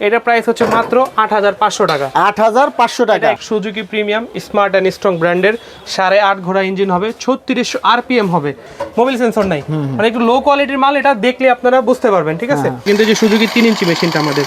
এটা প্রাইস হচ্ছে মাত্র আট হাজার পাঁচশো টাকা। আট হাজার পাঁচশো টাকা। Suzuki premium smart and strong ব্র্যান্ডের সাড়ে আট ঘোড়া ইঞ্জিন হবে ছত্রিশশো আরপিএম হবে। মোবাইল সেন্সর নাই। মানে একটু লো কোয়ালিটির মাল এটা দেখলে আপনারা বুঝতে পারবেন ঠিক আছে? কিন্তু যে সুজুকি তিন ইঞ্চি মেশিনটা আমাদের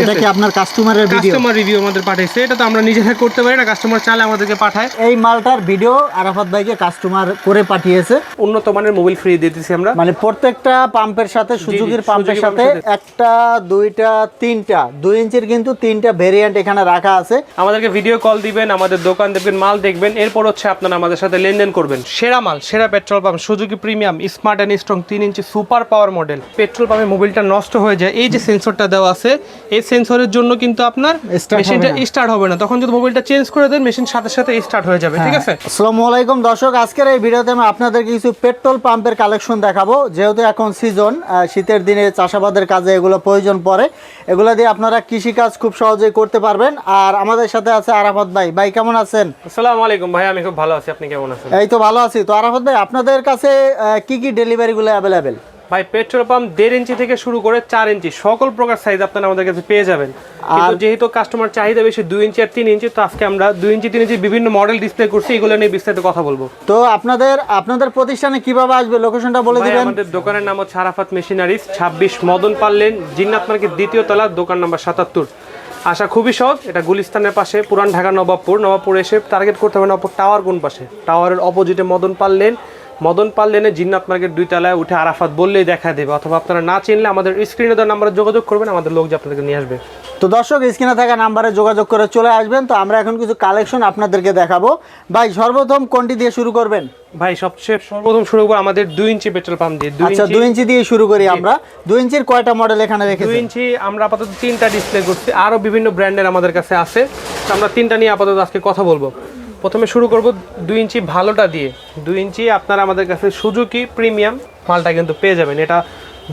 এটা কি আপনার কাস্টমারের ভিডিও কাস্টমার রিভিউ আমাদের পাঠাইছে। এটা তো আমরা নিজেরা করতে পারি না কাস্টমার চালে আমাদেরকে পাঠায়। এই মালটার ভিডিও আরাফাত ভাইকে কাস্টমার করে পাঠিয়েছে। উন্নত মানের মোবাইল ফ্রি দিতেছি আমরা। মানে প্রত্যেকটা পাম্পের সাথে সুজুকির পাম্পের সাথে। একটা দুইটা তিনটা। দুই ইঞ্চির কিন্তু তিনটা ভেরিয়েন্ট এখানে রাখা আছে। আমাদেরকে ভিডিও কল দিবেন আমাদের দোকান দেখবেন মাল দেখবেন এরপর হচ্ছে আপনারা আমাদের সাথে লেনদেন করবেন। সেরা মাল সেরা petrol pump Suzuki premium smart and strong তিন ইঞ্চি সুপার পাওয়ার মডেল পেট্রোল পাম্পে মোবাইলটা নষ্ট হয়ে যায়। এই যে সেন্সরটা দেওয়া আছে এই সেন্সরের জন্য কিন্তু আপনার মেশিনটা স্টার্ট হবে না। তখন যদি মোবাইলটা চেঞ্জ করে দেন মেশিন সাথে সাথে স্টার্ট হয়ে যাবে ঠিক আছে? আসসালামু আলাইকুম দর্শক আজকের এই ভিডিওতে আমি আপনাদেরকে কিছু পেট্রোল পাম্পের কালেকশন দেখাবো। যেহেতু এখন সিজন শীতের দিনে চাষাবাদের কাজে এগুলো প্রয়োজন পড়ে। এগুলো দিয়ে আপনারা কৃষি কাজ খুব সহজেই করতে পারবেন। আর আমাদের সাথে আছে আরাফাত ভাই। ভাই কেমন আছেন? আসসালামু আলাইকুম ভাই আমি খুব ভালো আছি। আপনি কেমন আছেন? এই তো ভালো আছি। তো আরাফাত ভাই আপনাদের কাছে কি কি ডেলিভারি গুলো অ্যাভেলেবেল ভাই পেট্রোল পাম্প দেড় ইঞ্চি থেকে শুরু করে চার ইঞ্চি সকল প্রকার সাইজ আপনারা আমাদের কাছে পেয়ে যাবেন। কিন্তু যেহেতু কাস্টমার চাহিদা বেশি দুই ইঞ্চি আর তিন ইঞ্চি তো আজকে আমরা দুই ইঞ্চি তিন ইঞ্চি বিভিন্ন মডেল ডিসপ্লে করছি এগুলো নিয়ে বিস্তারিত কথা বলব। তো আপনাদের আপনাদের প্রতিষ্ঠানে কীভাবে আসবে? লোকেশনটা বলে দিবেন। আমাদের দোকানের নাম হচ্ছে আরাফাত মেশিনারিজ ছাব্বিশ মদন পাল্লেন জিন্নাত মার্কেট দ্বিতীয় তলা দোকান নাম্বার সাতাত্তর। আসা খুবই সহজ এটা গুলিস্তানের পাশে পুরান ঢাকা নবাবপুর। নবাবপুর এসে টার্গেট করতে হবে নবাবপুর টাওয়ার কোন পাশে? টাওয়ারের অপোজিটে মদন পাল্লেন মদন পাল্লেনে জিন্নাত মার্কেট দুই তলায় উঠে আরাফাত বললেই দেখা দেবে। অথবা আপনারা না চিনলে আমাদের স্ক্রিনে দেওয়ার নাম্বারে যোগাযোগ করবেন আমাদের লোক যে আপনাদেরকে নিয়ে আসবে। তো দর্শক স্ক্রিনে থাকা নাম্বারে যোগাযোগ করে চলে আসবেন। তো আমরা এখন কিছু কালেকশন আপনাদেরকে দেখাবো। ভাই সর্বপ্রথম কোনটি দিয়ে শুরু করবেন? ভাই সবচেয়ে সর্বপ্রথম শুরু করব আমাদের দুই ইঞ্চি পেট্রোল পাম্প দিয়ে। দুই আচ্ছা ইঞ্চি দুই ইঞ্চি দিয়ে শুরু করি আমরা। দুই ইঞ্চির কয়টা মডেল এখানে দুই রেখেছি ইঞ্চি আমরা আপাতত তিনটা ডিসপ্লে করছি। আরও বিভিন্ন ব্র্যান্ডের আমাদের কাছে আছে। তো আমরা তিনটা নিয়ে আপাতত আজকে কথা বলব। প্রথমে শুরু করব দুই ইঞ্চি ভালোটা দিয়ে। দুই ইঞ্চি আপনারা আমাদের কাছে সুজুকি প্রিমিয়াম মালটা কিন্তু পেয়ে যাবেন। এটা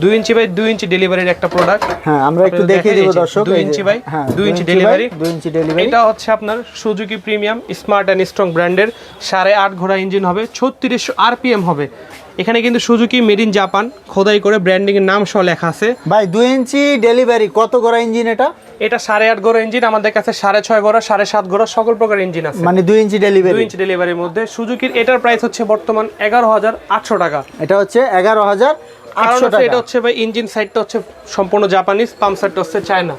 দুই ইঞ্চি বাই দুই ইঞ্চি ডেলিভারির একটা প্রোডাক্ট হ্যাঁ আমরা একটু দেখিয়ে দিব দর্শক দুই ইঞ্চি বাই হ্যাঁ দুই ইঞ্চি ডেলিভারি। দুই ইঞ্চি ডেলিভারি। এটা হচ্ছে আপনার Suzuki premium smart and strong ব্র্যান্ডের সাড়ে আট ঘোড়া ইঞ্জিন হবে ছত্রিশশো আরপিএম হবে। এখানে কিন্তু সুজুকি মেড ইন জাপান খোদাই করে ব্র্যান্ডিং এর নাম সহ লেখা আছে। ভাই দুই ইঞ্চি ডেলিভারি কত গড়া ইঞ্জিন এটা? এটা সাড়ে আট ঘোড়া ইঞ্জিন আমাদের কাছে সাড়ে ছয় ঘোড়া সাড়ে সাত ঘোড়া সকল প্রকার ইঞ্জিন আছে। মানে দুই ইঞ্চি ডেলিভারি দুই ইঞ্চি ডেলিভারির মধ্যে। সুজুকির এটার প্রাইস হচ্ছে বর্তমান এগারো হাজার আটশো টাকা। এটা হচ্ছে এগারো হাজার আটশো টাকা। এটা হচ্ছে ভাই ইঞ্জিন সাইডটা হচ্ছে সম্পূর্ণ জাপানিজ পাম্প সাইডটা হচ্ছে চায়না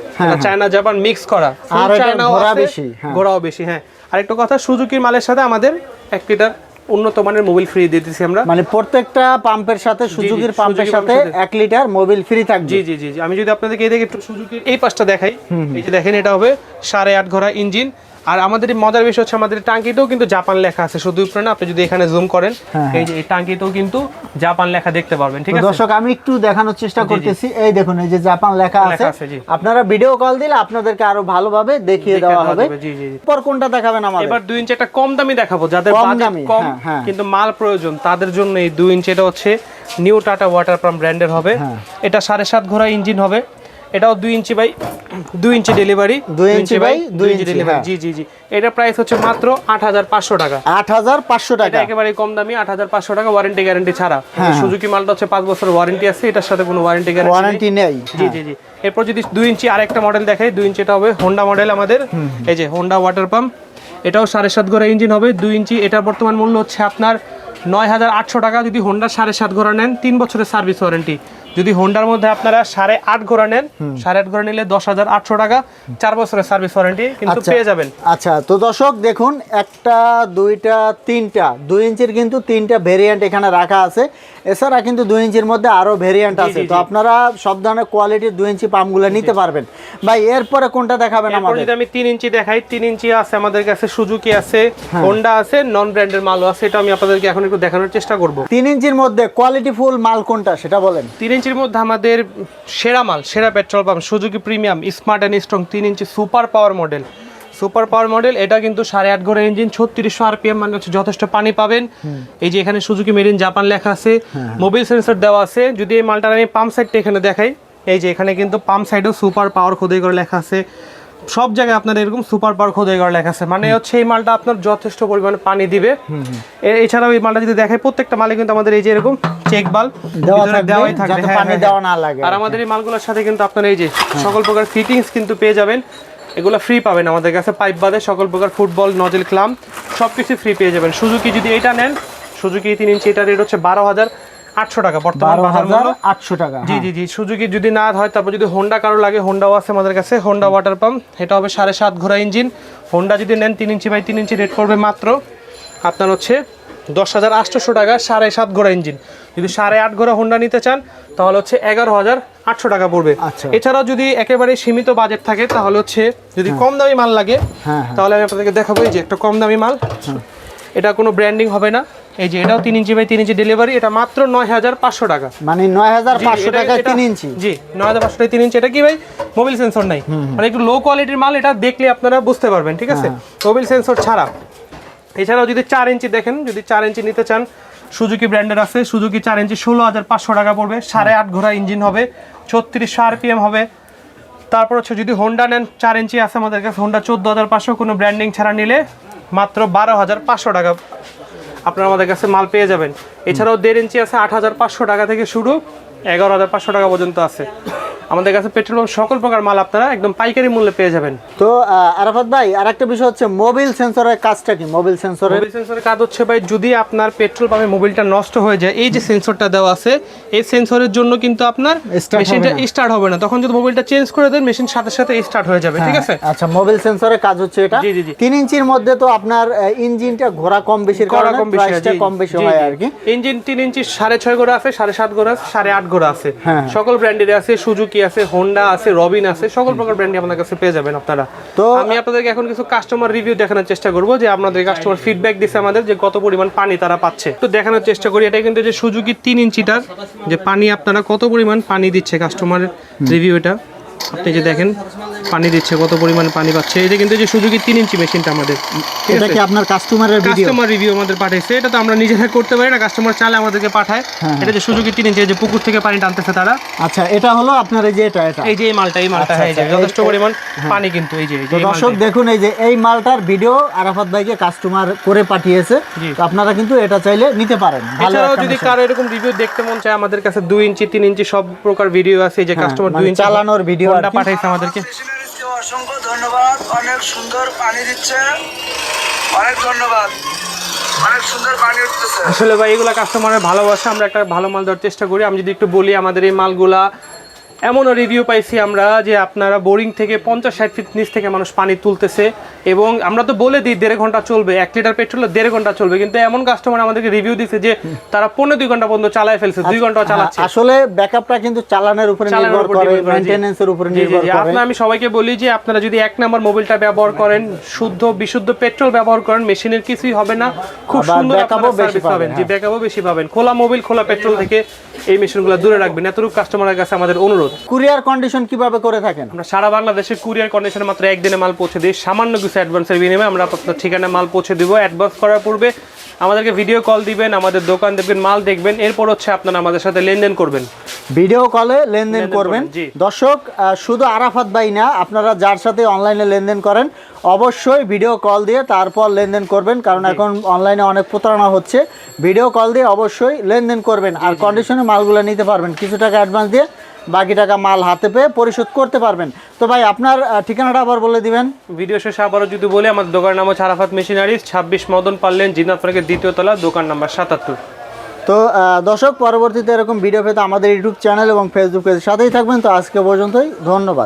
চায়না জাপান মিক্স করা। আর Full ঘোড়া বেশি, হ্যাঁ। ঘোড়াও বেশি হ্যাঁ। আরেকটা কথা সুজুকির মালের সাথে আমাদের এক লিটার উন্নত মানের মোবিল ফ্রি দিয়ে দিচ্ছি আমরা। মানে প্রত্যেকটা পাম্পের সাথে সুজুকির পাম্পের সাথে এক লিটার মোবিল ফ্রি থাকবে। জি জি জি জি। আমি যদি আপনাদেরকে এই দেখে একটু সুজুকির এই পাশটা দেখাই এই যে দেখেন এটা হবে সাড়ে আট ঘোড়া ইঞ্জিন। আর আমাদের মজার বিষয় হচ্ছে আমাদের টাঙ্কিতেও কিন্তু জাপান লেখা আছে। শুধু উপরে না আপনি যদি এখানে জুম করেন হ্যাঁ, এই যে টাঙ্কিতেও কিন্তু জাপান লেখা দেখতে পারবেন ঠিক আছে? দর্শক আমি একটু দেখানোর চেষ্টা করতেছি। এই দেখুন এই যে জাপান লেখা আছে। আপনারা ভিডিও কল দিলে আপনাদেরকে আরও ভালোভাবে দেখিয়ে দেওয়া হবে। পর কোনটা দেখাবেন আমাদের? এবার দুই ইঞ্চি একটা কম দামি দেখাবো যাদের বাজেট কম হ্যাঁ, হ্যাঁ। কিন্তু মাল প্রয়োজন তাদের জন্য এই দুই ইঞ্চি এটা হচ্ছে নিউ টাটা ওয়াটার পাম্প ব্র্যান্ডের হবে। হ্যাঁ। এটা সাড়ে সাত ঘোড়া ইঞ্জিন হবে। এটাও দুই ইঞ্চি বাই দুই ইঞ্চি ডেলিভারি দুই ইঞ্চি বাই দুই ইঞ্চি, ডেলিভারি হ্যাঁ। জি জি জি। এটা প্রাইস হচ্ছে মাত্র আট হাজার পাঁচশো টাকা। আট হাজার পাঁচশো টাকা। একেবারে কম দামি আট হাজার পাঁচশো টাকা ওয়ারেন্টি গ্যারেন্টি ছাড়া। হ্যাঁ। সুজুকি মালটা হচ্ছে পাঁচ বছর ওয়ারেন্টি আছে এটার সাথে কোনো ওয়ারেন্টি গ্যারান্টি ওয়ারেন্টি নেই। জি জি জি। এরপর যদি দুই ইঞ্চি আরেকটা মডেল দেখাই দুই ইঞ্চিটা হবে হোন্ডা মডেল আমাদের। এই যে হোন্ডা ওয়াটার পাম্প এটাও সাড়ে সাত ঘোড়া ইঞ্জিন হবে দুই ইঞ্চি। এটার বর্তমান মূল্য হচ্ছে আপনার নয় হাজার আটশো টাকা। যদি হোন্ডা সাড়ে সাত ঘোড়া নেন তিন বছরের সার্ভিস ওয়ারেন্টি যদি হোন্ডার মধ্যে আপনারা সাড়ে আট ঘোড়া নেন সাড়ে আট ঘোড়া নিলে দশ হাজার আটশো টাকা চার বছরের সার্ভিস ওয়ারেন্টি কিন্তু আচ্ছা। পেয়ে যাবেন। আচ্ছা তো দর্শক দেখুন একটা দুইটা তিনটা দুই ইঞ্চির কিন্তু তিনটা ভেরিয়েন্ট এখানে রাখা আছে। এছাড়া কিন্তু দুই ইঞ্চির মধ্যে আরও ভেরিয়েন্ট আছে। তো আপনারা সব ধরনের কোয়ালিটির দুই ইঞ্চি পাম্পগুলো নিতে পারবেন। ভাই এরপরে কোনটা দেখাবেন আমাদের? যদি আমি তিন ইঞ্চি দেখাই তিন ইঞ্চি আছে আমাদের কাছে সুজুকি আছে। হোন্ডা আছে নন ব্র্যান্ডের মালও আছে এটা আমি আপনাদেরকে এখন একটু দেখানোর চেষ্টা করব। তিন ইঞ্চির মধ্যে কোয়ালিটি ফুল মাল কোনটা সেটা বলেন। তিন ইঞ্চির মধ্যে আমাদের সেরা মাল সেরা petrol pump Suzuki premium smart and strong তিন ইঞ্চি super power model super power model এটা কিন্তু সাড়ে আট ঘোড়া ইঞ্জিন ছত্রিশশো আরপিএম মানে হচ্ছে যথেষ্ট পানি পাবেন। এই যে এখানে সুজুকি মেরিন জাপান লেখা আছে মোবাইল সেন্সর দেওয়া আছে। যদি এই মালটার আমি পাম্প সাইডটা এখানে দেখাই এই যে এখানে কিন্তু পাম্প সাইডেও সুপার পাওয়ার খোদাই করে লেখা আছে। সব জায়গায় আপনার এরকম সুপার পাওয়ার খোদাই করে লেখা আছে। মানে হচ্ছে এই মালটা আপনার যথেষ্ট পরিমাণে পানি দিবে। এছাড়াও এই মালটা যদি দেখায় প্রত্যেকটা মালে কিন্তু আমাদের এই যে এরকম চেক বাল দেওয়াই থাকবে। হ্যাঁ, পানি হ্যাঁ, দেওয়া হ্যাঁ। না লাগে আর আমাদের এই মালগুলোর সাথে কিন্তু আপনার এই যে সকল প্রকার ফিটিংস কিন্তু পেয়ে যাবেন। এগুলো ফ্রি পাবেন আমাদের কাছে। পাইপ বাদে সকল প্রকার ফুটবল নজেল ক্লাম সব কিছু ফ্রি পেয়ে যাবেন। সুজুকি যদি এটা নেন সুজুকি তিন ইঞ্চি এটা রেট হচ্ছে বারো হাজার আটশো টাকা। বর্তমান বারো বাজার মূল্য আটশো টাকা জি জি জি। সুজুকি যদি না হয় তারপর যদি হোন্ডা কারও লাগে হোন্ডাও আছে আমাদের কাছে হোন্ডা ওয়াটার পাম্প এটা হবে সাড়ে সাত ঘোড়া ইঞ্জিন হোন্ডা যদি নেন তিন ইঞ্চি বাই তিন ইঞ্চি রেট পড়বে মাত্র আপনার হচ্ছে দশ হাজার আটশোশো টাকা সাড়ে সাত ঘোড়া ইঞ্জিন যদি সাড়ে আট ঘোড়া হোন্ডা নিতে চান তাহলে হচ্ছে এগারো হাজার আটশো টাকা পড়বে। আচ্ছা। এছাড়াও যদি একেবারে সীমিত বাজেট থাকে তাহলে হচ্ছে যদি কম দামি মাল লাগে হ্যাঁ হ্যাঁ। তাহলে আমি আপনাদেরকে দেখাবো এই যে একটা কম দামি মাল। এটা কোনো ব্র্যান্ডিং হবে না। এই যে এটাও তিন ইঞ্চি বাই তিন ইঞ্চি ডেলিভারি এটা মাত্র নয় হাজার পাঁচশো টাকা। মানে নয় হাজার পাঁচশো টাকা তিন ইঞ্চি। জি নয় হাজার পাঁচশো টাকা তিন ইঞ্চি। এটা কি ভাই? মোবাইল সেন্সর নাই। মানে একটু লো কোয়ালিটির মাল এটা দেখলে আপনারা বুঝতে পারবেন ঠিক আছে? হ্যাঁ। মোবাইল সেন্সর ছাড়া। এছাড়াও যদি চার ইঞ্চি দেখেন যদি চার ইঞ্চি নিতে চান সুজুকি ব্র্যান্ডের আছে। সুজুকি চার ইঞ্চি, ষোলো হাজার পাঁচশো টাকা পড়বে। সাড়ে আট ঘোড়া ইঞ্জিন হবে। ছত্রিশশো আরপিএম হবে। তারপর হচ্ছে যদি হোন্ডা নেন, চার ইঞ্চি আছে আমাদের কাছে। হোন্ডা চোদ্দ হাজার পাঁচশো, কোনো ব্র্যান্ডিং ছাড়া নিলে মাত্র বারো হাজার পাঁচশো টাকা আপনারা আমাদের কাছে মাল পেয়ে যাবেন। এছাড়াও দেড় ইঞ্চি আছে, আট হাজার পাঁচশো টাকা থেকে শুরু। এগারো হাজার পাঁচশো টাকা পর্যন্ত আছে। আমাদের কাছে পেট্রোল পাম্প সকল প্রকার মাল আপনারা একদম পাইকারি মূল্যে পেয়ে যাবেন। তো আরাফাত ভাই আর একটা বিষয় হচ্ছে মোবিল সেন্সরের কাজটা কি? মোবিল সেন্সরের মোবিল সেন্সরের কাজ হচ্ছে ভাই যদি আপনার পেট্রোল পাম্পে মোবিলটা নষ্ট হয়ে যায় এই যে সেন্সরটা দেওয়া আছে এই সেন্সরের জন্য কিন্তু আপনার মেশিনটা স্টার্ট হবে না। তখন যদি মোবিলটা চেঞ্জ করে দেন মেশিন সাথে সাথে স্টার্ট হয়ে যাবে ঠিক আছে? আচ্ছা মোবিল সেন্সরের কাজ হচ্ছে এটা। জি, জি। তিন ইঞ্চির মধ্যে তো আপনার ইঞ্জিনটা ঘোরা কম কড়া কারণে কম বেশি কম বেশি হয় আর কি। ইঞ্জিন তিন ইঞ্চি সাড়ে ছয় ঘোড়া আছে সাড়ে সাত ঘোড়া আছে সাড়ে আট ঘোড়া আছে। হ্যাঁ। সকল ব্র্যান্ডের আছে সুজুকি আছে হোন্ডা আছে রবিন আছে সকল প্রকার ব্র্যান্ডই আপনার কাছে পেয়ে যাবেন আপনারা। তো তো- আমি আপনাদেরকে এখন কিছু কাস্টমার রিভিউ দেখানোর চেষ্টা করব যে আপনাদের কাস্টমার ফিডব্যাক দিছে আমাদের যে কত পরিমাণ পানি তারা পাচ্ছে। তো দেখানোর চেষ্টা করি এটা কিন্তু যে সুজুকি তিন ইঞ্চিটার যে পানি আপনারা কত পরিমাণ পানি দিচ্ছে কাস্টমারের রিভিউ এটা। আপনি যে দেখেন পানি দিচ্ছে কত পরিমাণ পানি পাচ্ছে। এটা কিন্তু যে সুজুকি তিন ইঞ্চি মেশিনটা আমাদের। এটা কি আপনার কাস্টমারের ভিডিও কাস্টমার রিভিউ আমাদের পাঠাইছে। এটা তো আমরা নিজেরা করতে পারি না কাস্টমার চালে আমাদেরকে পাঠায়। হ্যাঁ, এটা যে সুযোগী তিন ইঞ্চি এই যে পুকুর থেকে পানি টানতেছে তারা। আচ্ছা এটা হলো আপনার এই যে এটা এটা। এই যে এই মালটা এই মালটা আচ্ছা, হ্যাঁ এই যে আচ্ছা, যথেষ্ট পরিমাণ পানি কিন্তু এই যে এই তো দর্শক দেখুন এই যে এই মালটার ভিডিও আরাফাত ভাইকে কাস্টমার করে পাঠিয়েছে। তো আপনারা কিন্তু এটা চাইলে নিতে পারেন। এছাড়াও যদি। কারও এরকম রিভিউ দেখতে মন চায় আমাদের কাছে দুই ইঞ্চি তিন ইঞ্চি সব প্রকার ভিডিও আছে এই যে কাস্টমার মানে দুই ইঞ্চি চালানোর video আর কি। পাঠাইছে আমাদেরকে। অসংখ্য ধন্যবাদ। অনেক সুন্দর পানি দিচ্ছে। অনেক ধন্যবাদ। অনেক সুন্দর পানি আসলে ভাই এগুলো কাস্টমারের ভালোবাসা আমরা একটা ভালো মাল দেওয়ার চেষ্টা করি। আমি যদি একটু বলি আমাদের এই মালগুলা এমনও রিভিউ পাইছি আমরা যে আপনারা বোরিং থেকে পঞ্চাশ ষাট ফিট নিচ থেকে মানুষ পানি তুলতেছে এবং আমরা তো বলে দিই দেড় ঘণ্টা চলবে এক লিটার পেট্রোল দেড় ঘণ্টা চলবে কিন্তু এমন কাস্টমার আমাদেরকে রিভিউ দিচ্ছে যে তারা পনেরো দুই ঘণ্টা পর্যন্ত চালায় ফেলছে দুই ঘণ্টা চালাচ্ছে। হ্যাঁ, আসলে ব্যাকআপটা কিন্তু চালানোর উপরে নির্ভর করে। মেইনটেনেন্সের উপরে নির্ভর করে। আপনার আমি সবাইকে বলি যে আপনারা যদি এক নম্বর মোবিলটা ব্যবহার করেন শুদ্ধ বিশুদ্ধ পেট্রোল ব্যবহার করেন মেশিনের কিছুই হবে না। খুব সুন্দর backup-ও বেশি পাবেন। হ্যাঁ। ব্যাকআপও বেশি পাবেন। খোলা মোবাইল খোলা পেট্রোল থেকে এই মেশিনগুলো দূরে রাখবেন। এতটুকু কাস্টমারের কাছে আমাদের অনুরোধ। কুরিয়ার কন্ডিশন কীভাবে করে থাকেন? আমরা সারা বাংলাদেশে কুরিয়ার কন্ডিশনে মাত্র একদিনে মাল পৌঁছে দিই। সামান্য কিছু অ্যাডভান্সের বিনিময়ে আমরা আপনার ঠিকানায় মাল পৌঁছে দিব। অ্যাডভান্স করার পূর্বে আমাদেরকে ভিডিও কল দিবেন আমাদের দোকান দেখবেন মাল দেখবেন। এরপর হচ্ছে আপনারা আমাদের সাথে লেনদেন করবেন। ভিডিও কলে লেনদেন করবেন, দর্শক শুধু আরাফাত ভাই না আপনারা যার সাথে অনলাইনে লেনদেন করেন অবশ্যই ভিডিও কল দিয়ে তারপর লেনদেন করবেন কারণ এখন অনলাইনে অনেক প্রতারণা হচ্ছে। ভিডিও কল দিয়ে অবশ্যই লেনদেন করবেন। আর কন্ডিশনে মালগুলো নিতে পারবেন। কিছু টাকা অ্যাডভান্স দিয়ে বাকি টাকা মাল হাতে পেয়ে পরিশোধ করতে পারবেন। তো ভাই আপনার ঠিকানাটা আবার বলে দিবেন। ভিডিও শেষে আবারও যদি বলি আমাদের দোকানের নাম হচ্ছে আরাফাত মেশিনারিজ ছাব্বিশ মদন পারলেন জিনাত আপনাকে দ্বিতীয় তলা দোকান নাম্বার সাতাত্তর। তো দর্শক পরবর্তীতে এরকম ভিডিও পেতে আমাদের ইউটিউব চ্যানেল এবং ফেসবুক পেজের সাথেই থাকবেন। তো আজকে পর্যন্তই ধন্যবাদ।